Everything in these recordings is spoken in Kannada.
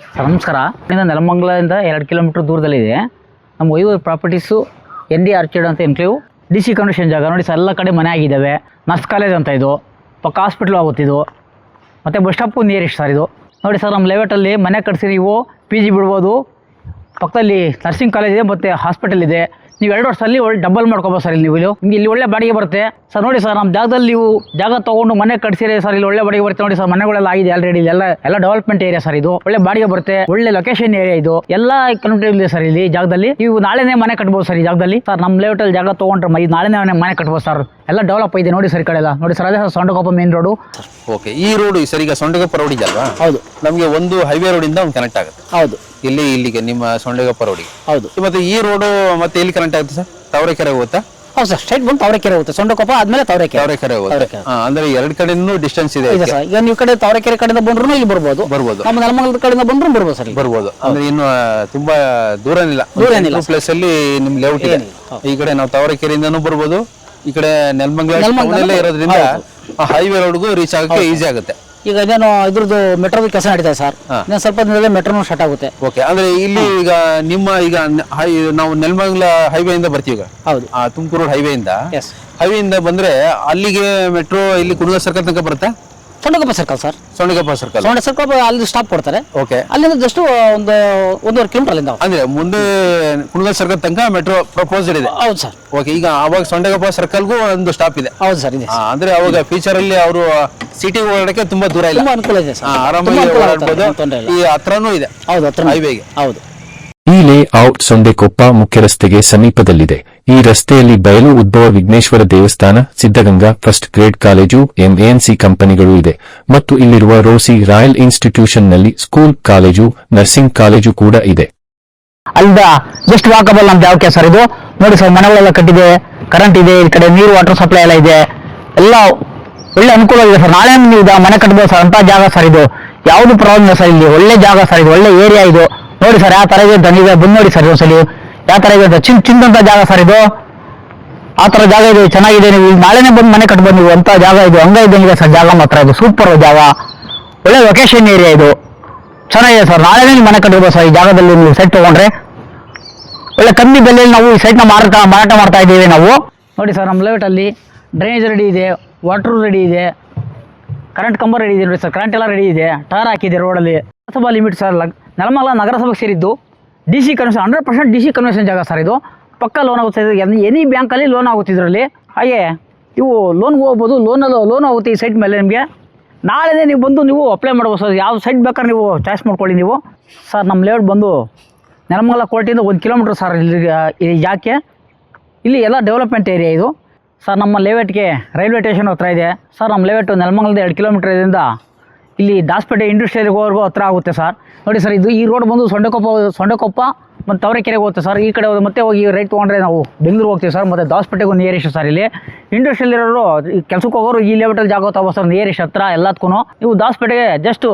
ನಮಸ್ಕಾರ. ಇಲ್ಲಿಂದ ನೆಲಮಂಗಲದಿಂದ ಎರಡು ಕಿಲೋಮೀಟ್ರ್ ದೂರದಲ್ಲಿದೆ. ನಮ್ಮ ವೈವರ್ ಪ್ರಾಪರ್ಟೀಸು ಎನ್ ಡಿ ಆರ್ಚಿಡ್ ಅಂತ ಎನ್ಕ್ಲೇವ್. ಡಿ ಸಿ ಕಂಡೀಷನ್ ಜಾಗ ನೋಡಿ ಸರ್, ಎಲ್ಲ ಕಡೆ ಮನೆ ಆಗಿದ್ದಾವೆ ನರ್ಸ್ ಕಾಲೇಜ್ ಅಂತ ಇದು. ಪಕ್ಕ ಹಾಸ್ಪಿಟ್ಲು ಆಗುತ್ತಿದ್ದು ಮತ್ತು ಬಸ್ ಸ್ಟಾಪು ನಿಯರೆಸ್ಟ್ ಸರ್ ಇದು. ನೋಡಿ ಸರ್, ನಮ್ಮ ಲೇಔಟಲ್ಲಿ ಮನೆ ಕಟ್ಸಿ ನೀವು ಪಿ ಜಿ ಬಿಡ್ಬೋದು. ಪಕ್ಕದಲ್ಲಿ ನರ್ಸಿಂಗ್ ಕಾಲೇಜ್ ಇದೆ, ಮತ್ತು ಹಾಸ್ಪಿಟಲ್ ಇದೆ. ನೀವು ಎರಡು ವರ್ಷದಲ್ಲಿ ಒಳ್ಳೆ ಡಬಲ್ ಮಾಡ್ಕೋಬೋದು ಸರ್ ಇಲ್ಲಿ ನೀವು. ಇಲ್ಲಿ ಒಳ್ಳೆ ಬಾಡಿಗೆ ಬರುತ್ತೆ. ಸರ್ ನೋಡಿ ಸರ್ ನಮ್ಮ ಜಾಗದಲ್ಲಿ ನೀವು ಜಾಗ ತೊಗೊಂಡು ಮನೆ ಕಟ್ಸಿರಿ ಸರ್ ಇಲ್ಲಿ ಒಳ್ಳೆ ಬಾಡಿಗೆ ಬರುತ್ತೆ. ನೋಡಿ ಸರ್ ಮನೆಗಳೆಲ್ಲ ಆಗಿದೆ ಆಲ್ರೆಡಿ ಎಲ್ಲ ಎಲ್ಲ ಡೆವಲಪ್ಮೆಂಟ್ ಏರಿಯಾ ಸರ್ ಇದು. ಒಳ್ಳೆ ಬಾಡಿಗೆ ಬರುತ್ತೆ ಒಳ್ಳೆ ಲೊಕೇಶನ್ ಏರಿಯಾ ಇದು. ಎಲ್ಲ ಕನ್ವಿಟೇಬಲ್ ಇದೆ ಸರ್ ಇಲ್ಲಿ ಜಾಗದಲ್ಲಿ. ನೀವು ನಾಳೆನೇ ಮನೆ ಕಟ್ಬೋದು ಸರ್ ಈ ಜಾಗದಲ್ಲಿ. ಸರ್ ನಮ್ಮ ಲೇಔಟಲ್ಲಿ ಜಾಗ ತೊಗೊಂಡ್ರೆ ಮೈ ನಾಳೆನೇ ಮನೆ- ಮನೆ ಕಟ್ಬೋದು ಸರ್ ಎಲ್ಲ ಡೆವಲಪ್ ಇದೆ ನೋಡಿ ಸರ್ ಈ ಕಡೆ ಎಲ್ಲ. ನೋಡಿ ಸರ್ ಅದೇ sir Sondekoppa main road okay ಈ ರೋಡ್ ಸರ್ ಈಗ ಸೊಂಡಗೊಪ್ಪ ರೋಡ್ ಇದೆಯಲ್ವಾ? ಹೌದು. ನಮಗೆ ಒಂದು ಹೈವೇ ರೋಡ್ ಇಂದ ಒಂದು ಕನೆಕ್ಟ್ ಆಗುತ್ತೆ. ಹೌದು. ಇಲ್ಲಿ ಇಲ್ಲಿಗೆ ನಿಮ್ಮ ಸೊಂಡಗೊಪ್ಪ ರೋಡಿಗೆ ಹೌದು. ಮತ್ತೆ ಈ ರೋಡು ಮತ್ತೆ ಎಲ್ಲಿ ಕನೆಕ್ಟ್ ಆಗುತ್ತೆ ಸರ್ ತಾವರೆಕೆರೆ ಹೋಗುತ್ತಾ? ಹೌದು ಸರ್ ಸ್ಟ್ರೈಟ್ ಬಂದು ತಾವರೆಕೆರೆ ಹೋಗುತ್ತೆ. ಸೊಂಡಕೊಪ್ಪ ಆದ್ಮೇಲೆ ತಾವರೆಕೆರೆ ತಾವರೆಕೆರೆ ಹೋಗುತ್ತೆ. ತಾವರೆಕೆರೆ. ಹಾ, ಅಂದ್ರೆ ಎರಡು ಕಡೆನೂ ಡಿಸ್ಟೆನ್ಸ್ ಇದೆ ಇದೆ ಇದಕ್ಕೆ. ಸರ್. ಈಗ ನೀವು ಕಡೆ ತಾವರೆಕೆರೆ ಕಡೆಯಿಂದ ಬಂದ್ರು ಇಲ್ಲಿ ಬರ್ಬೋದು. ಬರ್ಬೋದು. ನಮ್ಮ ನೆಲಮಂಗಲದ ಕಡೆಯಿಂದ ಬಂದ್ರು ಬರ್ಬೋದು ಸರ್ ಇಲ್ಲಿ. ಬರ್ಬೋದು. ಅಂದ್ರೆ ಇನ್ನು ಆ, ತುಂಬಾ ದೂರ ಏನಿಲ್ಲ ದೂರ ಏನಿಲ್ಲ ಪ್ಲೇಸ್ ಅಲ್ಲಿ ನಿಮ್ ಲೇಔಟ್ ಇದೆ. ಈ ಕಡೆ ನಾವು ತಾವರೆಕೆರೆಯಿಂದನೂ ಬರ್ಬೋದು. ಈ ಕಡೆ ನೆಲಮಂಗಲ ಇರೋದ್ರಿಂದ ಹೈವೇ ರೋಡ್ಗೂ ರೀಚ್ ಆಗಕ್ಕೆ ಈಸಿ ಆಗುತ್ತೆ. ಈಗ ಏನೋ ಇದ್ರದ್ದು ಮೆಟ್ರೋದ ಕೆಲಸ ನಡೀತಾ ಸರ್ ಇನ್ನೊಂದು ಸ್ವಲ್ಪ ದಿನದಲ್ಲಿ ಮೆಟ್ರೋನು ಸ್ಟಾರ್ಟ್ ಆಗುತ್ತೆ. ಓಕೆ ಅಂದ್ರೆ ಇಲ್ಲಿ ಈಗ ನಿಮ್ಮ ಈಗ ನ- ಹೈ ನಾವು ನೆಲಮಂಗಲ ಹೈವೇ ಇಂದ ಬರ್ತೀವಿ ಈಗ. ಹೌದು. ಆ ತುಮಕೂರು ಹೈವೇ ಇಂದ. ಎಸ್ ಹೈವೇ ಇಂದ ಬಂದ್ರೆ ಅಲ್ಲಿಗೆ ಮೆಟ್ರೋ ಇಲ್ಲಿ ಕುಣಗ ಸರ್ಕಲ್ ತನಕ ಬರುತ್ತೆ? Sondekoppa circle sir Sondekoppa circle ಸೊಂಡ circle ಅಲ್ಲಿ ಸ್ಟಾಪ್ ಕೊಡ್ತಾರೆ. ಓಕೆ ಅಲ್ಲಿಂದ ಜಸ್ಟ್ ಒಂದು ಒಂದೂವರೆ ಕಿಲೋಮೀಟರ್ ಅಲ್ಲಿಂದ ಅಂದ್ರೆ ಮುಂದೆ ಕುಣಗಲ್ ಸರ್ಕಲ್ ತನಕ ಮೆಟ್ರೋ ಪ್ರಪೋಸ್ಡ್ ಇದೆ. ಹೌದು ಸರ್ ಓಕೆ ಈಗ ಅವಾಗ ಸೊಂಡಗೊಪ್ಪ ಸರ್ಕಲ್ಗೂ ಒಂದು ಸ್ಟಾಪ್ ಇದೆ. ಹೌದು ಸರ್ ಇದೆ ಅಂದ್ರೆ ಅವಾಗ ಫ್ಯೂಚರ್ ಅಲ್ಲಿ ಅವರು ಸಿಟಿ ಓಡಾಡಕ್ಕೆ ತುಂಬಾ ದೂರ ಇಲ್ಲ. ತುಂಬಾ ಅನುಕೂಲ ಇದೆ ಸರ್ ಆರಾಮಾಗಿ ಈ ಹತ್ರನೂ ಇದೆ. ಹೌದು ಹತ್ರ ಹೈವೇಗೆ ಹೌದು. ಈ ಲೇಔಟ್ ಸೊಂಡೆಕೊಪ್ಪ ಮುಖ್ಯ ರಸ್ತೆಗೆ ಸಮೀಪದಲ್ಲಿದೆ. ಈ ರಸ್ತೆಯಲ್ಲಿ ಬಯಲು ಉದ್ಭವ ವಿಘ್ನೇಶ್ವರ ದೇವಸ್ಥಾನ, Siddaganga, first grade college, MNC ಕಂಪನಿಗಳು ಇದೆ. ಮತ್ತು ಇಲ್ಲಿರುವ ರೋಸಿ ರಾಯಲ್ ಇನ್ಸ್ಟಿಟ್ಯೂಷನ್ನಲ್ಲಿ ಸ್ಕೂಲ್ ಕಾಲೇಜು, ನರ್ಸಿಂಗ್ ಕಾಲೇಜು ಕೂಡ ಇದೆ. ಅಲ್ಲಿಂದ ಜಸ್ಟ್ ವಾಕಬಲ್ ನಮ್ದು ಯಾವ ಸರ್ ಇದು? ನೋಡಿ ಸರ್, ಮನೆಗಳೆಲ್ಲ ಕಟ್ಟಿದೆ ಕರೆಂಟ್ ಇದೆ, ಈ ಕಡೆ ನೀರು ವಾಟರ್ ಸಪ್ಲೈ ಎಲ್ಲ ಇದೆ. ಎಲ್ಲ ಒಳ್ಳೆ ಅನುಕೂಲ ಇದೆ ಸರ್. ನಾಳೆ ನೀವು ಮನೆ ಕಟ್ಟಬಹುದು ಸರ್, ಅಂತ ಜಾಗ ಸರ್ ಇದು. ಯಾವುದು ಪ್ರಾಬ್ಲಮ್ ಇಲ್ಲ ಸರ್ ಇಲ್ಲಿ. ಒಳ್ಳೆ ಜಾಗ ಸರ್ ಇದು, ಒಳ್ಳೆ ಏರಿಯಾ ಇದು. ನೋಡಿ ಸರ್ ಯಾವ ತರ ಇದೆ ದನಿದೆ ಬಂದು ನೋಡಿ ಸರ್ ಒಂದ್ಸಲಿ ಯಾವ ತರ ಇದೆ? ಚಿನ್ ಚಿನ್ನಂತ ಜಾಗ ಸರ್ ಇದು? ಆ ತರ ಜಾಗ ಇದೆ ಚೆನ್ನಾಗಿದೆ. ನೀವು ನಾಳೆನೇ ಬಂದು ಮನೆ ಕಟ್ಬೋದು ನೀವು. ಅಂತ ಜಾಗ ಇದು. ಹಂಗ ಇದೆ ಸರ್. ಜಾಗ ಮಾತ್ರ ಇದು. ಸೂಪರ್ ಜಾಗ. ಒಳ್ಳೆ ಲೊಕೇಶನ್ ಏರಿಯಾ ಇದು. ಚೆನ್ನಾಗಿದೆ ಸರ್. ನಾಳೆನೇ ನೀವು ಮನೆ ಕಟ್ಬೋದು ಸರ್. ಈ ಜಾಗದಲ್ಲಿ ನೀವು ಸೈಟ್ ತಗೊಂಡ್ರೆ. ಒಳ್ಳೆ ಕಮ್ಮಿ ಬೆಲೆಯಲ್ಲಿ ನಾವು ಈ ಸೈಟ್ನ ಮಾರಾಟ ಮಾರಾಟ ಮಾಡ್ತಾ ಇದ್ದೀವಿ ನಾವು. ನೋಡಿ ಸರ್, ನಮ್ಮ ಲೇಔಟಲ್ಲಿ ಡ್ರೈನೇಜ್ ರೆಡಿ ಇದೆ ವಾಟ್ರು ರೆಡಿ ಇದೆ ಕರೆಂಟ್ ಕಂಬ ರೆಡಿ ಇದೆ. ನೋಡಿ ಸರ್ ಕರೆಂಟ್ ಎಲ್ಲ ರೆಡಿ ಇದೆ. ಟಾರ್ ಹಾಕಿದೆ ರೋಡಲ್ಲಿ ನಗರಸಭಾ ಲಿಮಿಟ್ ಸರ್. ನೆಲಮಂಗಲ ನಗರಸಭೆಗೆ ಸೇರಿದ್ದು. D C convention hundred percent D C convention ಜಾಗ ಸರ್ ಇದು. ಪಕ್ಕ ಲೋನ್ ಆಗುತ್ತೆ ಎನಿ ಬ್ಯಾಂಕಲ್ಲಿ ಲೋನ್ ಆಗುತ್ತೆ ಇದರಲ್ಲಿ. ಹಾಗೆ ಇವು ಲೋನ್ಗೆ ಹೋಗ್ಬೋದು ಲೋನಲ್ಲಿ ಲೋನ್ ಆಗುತ್ತೆ ಈ ಸೈಟ್ ಮೇಲೆ ನಿಮಗೆ. ನಾಳೆನೇ ನೀವು ಬಂದು ನೀವು ಅಪ್ಲೈ ಮಾಡ್ಬೋದು ಸರ್ ಯಾವ ಸೈಟ್ ಬೇಕಾದ್ರೆ ನೀವು ಚಾಯ್ಸ್ ಮಾಡ್ಕೊಳ್ಳಿ ನೀವು. ಸರ್ ನಮ್ಮ ಲೇಔಟ್ ಬಂದು ನೆಲಮಂಗಲ ಕೋರ್ಟಿಂದ ಒಂದು ಕಿಲೋಮೀಟ್ರ್ ಸರ್ ಇಲ್ಲಿ ಜಾಗಕ್ಕೆ. ಇಲ್ಲಿ ಎಲ್ಲ ಡೆವಲಪ್ಮೆಂಟ್ ಏರಿಯಾ ಇದು. ಸರ್ ನಮ್ಮ ಲೇಔಟ್ಗೆ ರೈಲ್ವೆ ಸ್ಟೇಷನ್ ಹತ್ರ ಇದೆ. ಸರ್ ನಮ್ಮ ಲೇಔಟು ನೆಲಮಂಗಲದ ಎರಡು ಕಿಲೋಮೀಟ್ರ್ ಇದರಿಂದ ಇಲ್ಲಿ ದಾಸಪೇಟೆ ಹೋಗೋರ್ಗೂ ಹತ್ರ ಆಗುತ್ತೆ ಸರ್ ನೋಡಿ ಸರ್, ಇದು ಈ ರೋಡ್ ಬಂದು ಸೊಂಡಕೊಪ್ಪ ಸೊಂಡಕೊಪ್ಪ ಮತ್ತು ತವರೆಕೆರೆಗೆ ಹೋಗುತ್ತೆ ಸರ್. ಈ ಕಡೆ ಹೋದ್ರೆ ಮತ್ತೆ ಹೋಗಿ ರೈಟ್ ತೊಗೊಂಡ್ರೆ ನಾವು ಬೆಂಗಳೂರು ಹೋಗ್ತೀವಿ ಸರ್, ಮತ್ತು ದಾಸ್ಪೇಟೆಗೂ ನಿಯರೆಸ್ಟ್ ಸರ್ ಇಲ್ಲಿ. ಇಂಡಸ್ಟ್ರಿಯಲ್ ಇರೋರು ಕೆಲಸಕ್ಕೆ ಹೋಗೋರು ಈ ಲೆವೆಟಲ್ಲಿ ಜಾಗ ತಗೋ ಸರ್ ನಿಯರೆಸ್ಟ್ ಹತ್ರ ಎಲ್ಲದಕ್ಕೂ ನೀವು ದಾಸ್ಪೇಟೆಗೆ ಜಸ್ಟು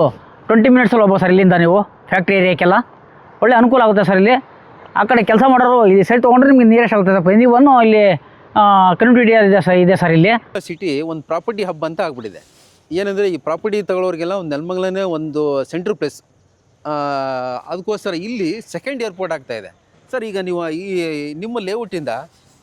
ಟ್ವೆಂಟಿ ಮಿನಿಟ್ಸಲ್ಲಿ ಹೋಗ್ಬೋದು ಸರ್ ಇಲ್ಲಿಂದ ನೀವು ಫ್ಯಾಕ್ಟ್ರಿ ಏರಿಯಾಕ್ಕೆಲ್ಲ ಒಳ್ಳೆ ಅನುಕೂಲ ಆಗುತ್ತೆ ಸರ್ ಇಲ್ಲಿ. ಆ ಕಡೆ ಕೆಲಸ ಮಾಡೋರು ಇಲ್ಲಿ ಸೈಡ್ ತೊಗೊಂಡ್ರೆ ನಿಮ್ಗೆ ನಿಯರೆಸ್ಟ್ ಆಗುತ್ತೆ ಸರ್. ನೀವು ಇಲ್ಲಿ ಕನ್ವಿಟಿ ಇದೆ ಸರ್ ಇದೆ ಸರ್ ಇಲ್ಲಿ. ಸಿಟಿ ಒಂದು ಪ್ರಾಪರ್ಟಿ ಹಬ್ ಅಂತ ಆಗ್ಬಿಟ್ಟಿದೆ. ಏನಂದರೆ ಈ ಪ್ರಾಪರ್ಟಿ ತಗೊಳ್ಳೋರಿಗೆಲ್ಲ ಒಂದು ನೆಲಮಂಗಲನೇ ಒಂದು ಸೆಂಟ್ರ್ ಪ್ಲೇಸ್ ಅದಕ್ಕೋಸ್ಕರ ಇಲ್ಲಿ ಸೆಕೆಂಡ್ ಏರ್ಪೋರ್ಟ್ ಆಗ್ತಾ ಇದೆ. ಸರ್ ಈಗ ನೀವು ಈ ನಿಮ್ಮ ಲೇಔಟಿಂದ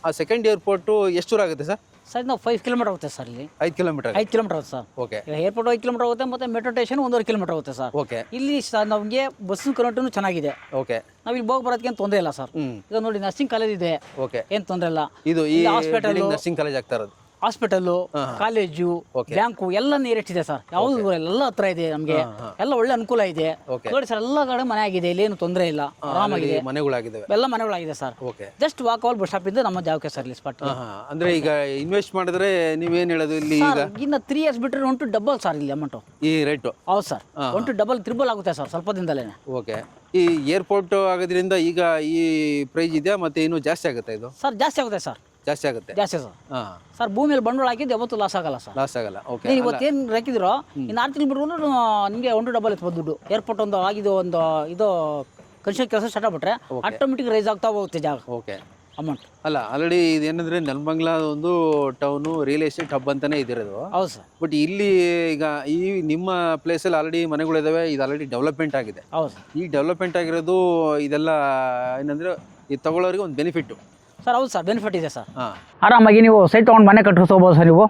ಆ ಸೆಕೆಂಡ್ ಏರ್ಪೋರ್ಟು ಎಷ್ಟು ದೂರ ಆಗುತ್ತೆ ಸರ್ ಸರ್ ನಾವು ಫೈವ್ ಕಿಲೋಮೀಟರ್ ಆಗುತ್ತೆ ಸರ್ ಇಲ್ಲಿ. ಐದು ಕಿಲೋಮೀಟರ್ ಐದು ಕಿಲೋಮೀಟರ್ ಆಗುತ್ತೆ ಸರ್ ಓಕೆ ಏರ್ಪೋರ್ಟ್ ಐದು ಕಿಲೋಮೀಟರ್ ಆಗುತ್ತೆ ಮತ್ತೆ ಮೆಟ್ರೋ ಸ್ಟೇಷನ್ ಒಂದೂವರೆ ಕಿಲೋಮೀಟರ್ ಆಗುತ್ತೆ ಸರ್ ಓಕೆ ಇಲ್ಲಿ ಸರ್ ನಮಗೆ ಬಸ್ಸಿನ ಕರೆಂಟೂ ಚೆನ್ನಾಗಿದೆ. ಓಕೆ ನಾವು ಇಲ್ಲಿ ಹೋಗಿ ಬರೋದಕ್ಕೆ ಏನು ತೊಂದರೆ ಇಲ್ಲ ಸರ್ ಈಗ ನೋಡಿ ನರ್ಸಿಂಗ್ ಕಾಲೇಜ್ ಇದೆ. ಓಕೆ ಏನು ತೊಂದರೆ ಇಲ್ಲ. ಇದು ಈ ಹಾಸ್ಪಿಟಲ್ ನರ್ಸಿಂಗ್ ಕಾಲೇಜ್ ಆಗ್ತಾ ಇರೋದು. Hospital college. ಬ್ಯಾಂಕು ಎಲ್ಲ ನಿಯರೆಸ್ಟ್ ಇದೆ ಸರ್. ಯಾವ್ದು ದೂರ ಇಲ್ಲ ಎಲ್ಲ ಹತ್ರ ಇದೆ ನಮಗೆ. ಎಲ್ಲ ಒಳ್ಳೆ ಅನುಕೂಲ ಇದೆ. ನೋಡಿ ಸರ್ ಎಲ್ಲ ಕಡೆ ಮನೆ ಆಗಿದೆ ಇಲ್ಲೇನು ತೊಂದರೆ ಇಲ್ಲ. ಆರಾಮಾಗಿದೆ. ಮನೆಗಳಾಗಿದೆ ಎಲ್ಲ ಮನೆಗಳಾಗಿದೆ sir. Okay just walkable bus stop ಇಂದ ನಮ್ಮ ಜಾಗಕ್ಕೆ ಸರ್ ಇಲ್ಲಿ ಸ್ಪಾಟ್ ಹಾಂ ಈಗ ಇನ್ವೆಸ್ಟ್ ಮಾಡಿದ್ರೆ ನೀವೇನ್ ಹೇಳೋದು ಇಲ್ಲಿ ಈಗ? ಇನ್ನು ತ್ರೀ ಇಯರ್ಸ್ ಬಿಟ್ಟರೆ ಒನ್ ಟು ಡಬಲ್ ಸರ್ ಇಲ್ಲಿ ಅಮೌಂಟು ಈ ರೇಟು ಹೌದು sir one two double triple ಆಗುತ್ತೆ ಸರ್ ಸ್ವಲ್ಪ ದಿನದಲ್ಲೇ ಓಕೆ ಈ ಏರ್ಪೋರ್ಟ್ ಆಗೋದ್ರಿಂದ ಈಗ ಈ ಪ್ರೈಸ್ ಇದೆಯಾ ಮತ್ತೆ ಇನ್ನೂ ಜಾಸ್ತಿ ಆಗುತ್ತೆ ಇದು? ಸರ್ ಜಾಸ್ತಿ ಆಗುತ್ತೆ ಸರ್ ಜಾಸ್ತಿ ಆಗುತ್ತೆ. ಜಾಸ್ತಿ ಸರ್ ಹಾಂ. ಸರ್ ಭೂಮಿಯಲ್ಲಿ ಬಂಡವಾಳ ಹಾಕಿದ್ದು ಯಾವತ್ತು ಲಾಸ್ ಆಗಲ್ಲ ಸರ್. ಲಾಸ್ ಆಗಲ್ಲ. ಓಕೆ ನೀವು ಇವತ್ತೇನು ಹಾಕಿದಿರೋ ಇನ್ನು ಆರು ತಿಂಗಳು ಬಿಟ್ರು ನಿಮಗೆ ಒಂದು ಡಬಲ್ ಎತ್ಬೋದು ದುಡ್ಡು. ಏರ್ಪೋರ್ಟ್ ಒಂದು ಆಗಿದ್ದು ಒಂದು ಇದು ಕನ್ಸ್ಟ್ರಕ್ಷನ್ ಕೆಲಸ ಸ್ಟಾರ್ಟ್ ಆಗ್ಬಿಟ್ರೆ ಆಟೋಮೆಟಿಕ್ ರೈಸ್ ಆಗ್ತಾ ಹೋಗುತ್ತೆ ಜಾಗ. ಓಕೆ ಅಮೌಂಟ್ ಅಲ್ಲ ಆಲ್ರೆಡಿ ಇದೇನಂದ್ರೆ ನೆಲಮಂಗ್ಲ ಒಂದು ಟೌನು ರಿಯಲ್ ಎಸ್ಟೇಟ್ ಹಬ್ ಅಂತಾನೆ ಇದಿರೋದು. ಹೌದು ಸರ್. ಬಟ್ ಇಲ್ಲಿ ಈಗ ಈ ನಿಮ್ಮ ಪ್ಲೇಸಲ್ಲಿ ಆಲ್ರೆಡಿ ಮನೆಗಳಿದಾವೆ ಇದು ಆಲ್ರೆಡಿ ಡೆವಲಪ್ಮೆಂಟ್ ಆಗಿದೆ. ಹೌದು ಈ ಡೆವಲಪ್ಮೆಂಟ್ ಆಗಿರೋದು ಇದೆಲ್ಲ ಏನಂದ್ರೆ ಇದು ತಗೊಳ್ಳೋರಿಗೆ ಒಂದು ಬೆನಿಫಿಟ್ಟು ಸರ್ ಹೌದು ಸರ್ ಬೆನಿಫಿಟ್ ಇದೆ ಸರ್. ಹಾಂ. ಆರಾಮಾಗಿ ನೀವು ಸೈಟ್ ತೊಗೊಂಡು ಮನೆ ಕಟ್ಟಿಸ್ಕೋಬೋದು ಸರ್ ನೀವು.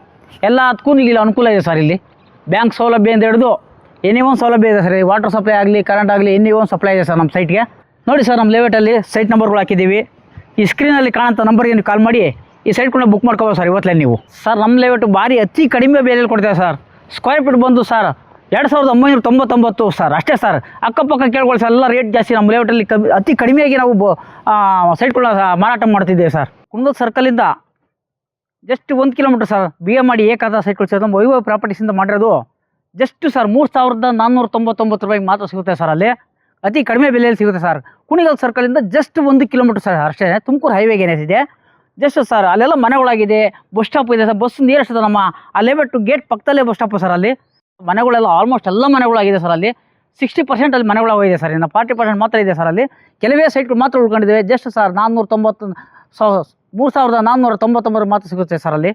ಎಲ್ಲ ಅದಕ್ಕೂ ಇಲ್ಲಿ ಅನುಕೂಲ ಇದೆ ಸರ್ ಇಲ್ಲಿ. ಬ್ಯಾಂಕ್ ಸೌಲಭ್ಯ ಅಂತ ಹಿಡಿದು ಎನಿ ಒಂದು ಸೌಲಭ್ಯ ಇದೆ ಸರ್. ವಾಟರ್ ಸಪ್ಲೈ ಆಗಲಿ ಕರೆಂಟ್ ಆಗಲಿ ಎನಿ ಒಂದು ಸಪ್ಲೈ ಇದೆ ಸರ್ ನಮ್ಮ ಸೈಟ್ಗೆ ನೋಡಿ ಸರ್ ನಮ್ಮ ಲೇಔಟಲ್ಲಿ ಸೈಟ್ ನಂಬರ್ಗಳು ಹಾಕಿದ್ದೀವಿ. ಈ ಸ್ಕ್ರೀನಲ್ಲಿ ಕಾಣೋಂಥ ನಂಬರ್ಗೆ ನೀವು ಕಾಲ್ ಮಾಡಿ ಈ ಸೈಟ್ ಕೂಡ ಬುಕ್ ಮಾಡ್ಕೋಬೋದು ಸರ್ ಇವತ್ತಲೇ ನೀವು. ಸರ್ ನಮ್ಮ ಲೇಔಟು ಭಾರಿ ಅತಿ ಕಡಿಮೆ ಬೆಲೆಯಲ್ಲಿ ಕೊಡ್ತೇವೆ ಸರ್. ಸ್ಕ್ವೇರ್ ಫೀಟ್ ಬಂದು ಸರ್ ಎರಡು ಸಾವಿರದ ಒಂಬೈನೂರ ತೊಂಬತ್ತೊಂಬತ್ತು ಸರ್ ಅಷ್ಟೇ ಸರ್ ಅಕ್ಕಪಕ್ಕ ಕೇಳ್ಕೊಳ್ಳಿ ಸರ್ ಎಲ್ಲ ರೇಟ್ ಜಾಸ್ತಿ ನಮ್ಮ ಲೇಔಟಲ್ಲಿ ಕಮ್ಮಿ, ಅತಿ ಕಡಿಮೆಯಾಗಿ ನಾವು ಸೈಟ್ಗಳ ಮಾರಾಟ ಮಾಡ್ತಿದ್ದೇವೆ ಸರ್ ಕುಂದದ ಸರ್ಕಲಿಂದ ಜಸ್ಟ್ ಒಂದು ಕಿಲೋಮೀಟರ್ ಸರ್ ಬಿ ಎ ಮಾಡಿ ಏಕಾದ ಸೈಟ್ಗಳು ನಮ್ಮ ವೈಭವ ಪ್ರಾಪರ್ಟೀಸಿಂದ ಮಾಡಿರೋದು ಜಸ್ಟ್ ಸರ್ ಮೂರು ಸಾವಿರದ ನಾನ್ನೂರ ತೊಂಬತ್ತೊಂಬತ್ತು ರೂಪಾಯಿಗೆ ಮಾತ್ರ ಸಿಗುತ್ತೆ ಸರ್ ಅಲ್ಲಿ. ಅತಿ ಕಡಿಮೆ ಬೆಲೆಯಲ್ಲಿ ಸಿಗುತ್ತೆ ಸರ್ ಕುಣಿಗಲ್ ಸರ್ಕಲಿಂದ ಜಸ್ಟ್ ಒಂದು ಕಿಲೋಮೀಟರ್ ಸರ್ ಅಷ್ಟೇ, ತುಮಕೂರು ಹೈವೇಗೆ ಏನಿದೆ. ಜಸ್ಟ್ ಸರ್ ಅಲ್ಲೆಲ್ಲ ಮನೆಗಳಾಗಿದೆ ಬಸ್ ಸ್ಟಾಪ್ ಇದೆ ಸರ್ ಬಸ್ ನೀರಷ್ಟದ ನಮ್ಮ ಅಲ್ಲೇ ಬಿಟ್ಟು ಗೇಟ್ ಪಕ್ಕದಲ್ಲೇ ಬಸ್ ಸ್ಟಾಪು ಸರ್ ಅಲ್ಲಿ. ಮನೆಗಳೆಲ್ಲ ಆಲ್ಮೋಸ್ಟ್ ಎಲ್ಲ ಮನೆಗಳಾಗಿದೆ ಸರ್ ಅಲ್ಲಿ. ಸಿಕ್ಸ್ಟಿ ಪರ್ಸೆಂಟ್ ಅಲ್ಲಿ ಮನೆಗಳಾಗಿದೆ ಸರ್ ಇನ್ನು ಫಾರ್ಟಿ ಪರ್ಸೆಂಟ್ ಮಾತ್ರ ಇದೆ ಸರ್ ಅಲ್ಲಿ. ಕೆಲವೇ ಸೈಟ್ಗಳು ಮಾತ್ರ ಉಳ್ಕೊಂಡಿದ್ದೇವೆ. ಜಸ್ಟ್ ಸರ್ ನಾನ್ನೂರ ತೊಂಬತ್ತು ಮೂರು ಸಾವಿರದ ನಾನ್ನೂರ ತೊಂಬತ್ತೊಂಬತ್ತು ಮಾತ್ರ ಸಿಗುತ್ತೆ ಸರ್ ಅಲ್ಲಿ.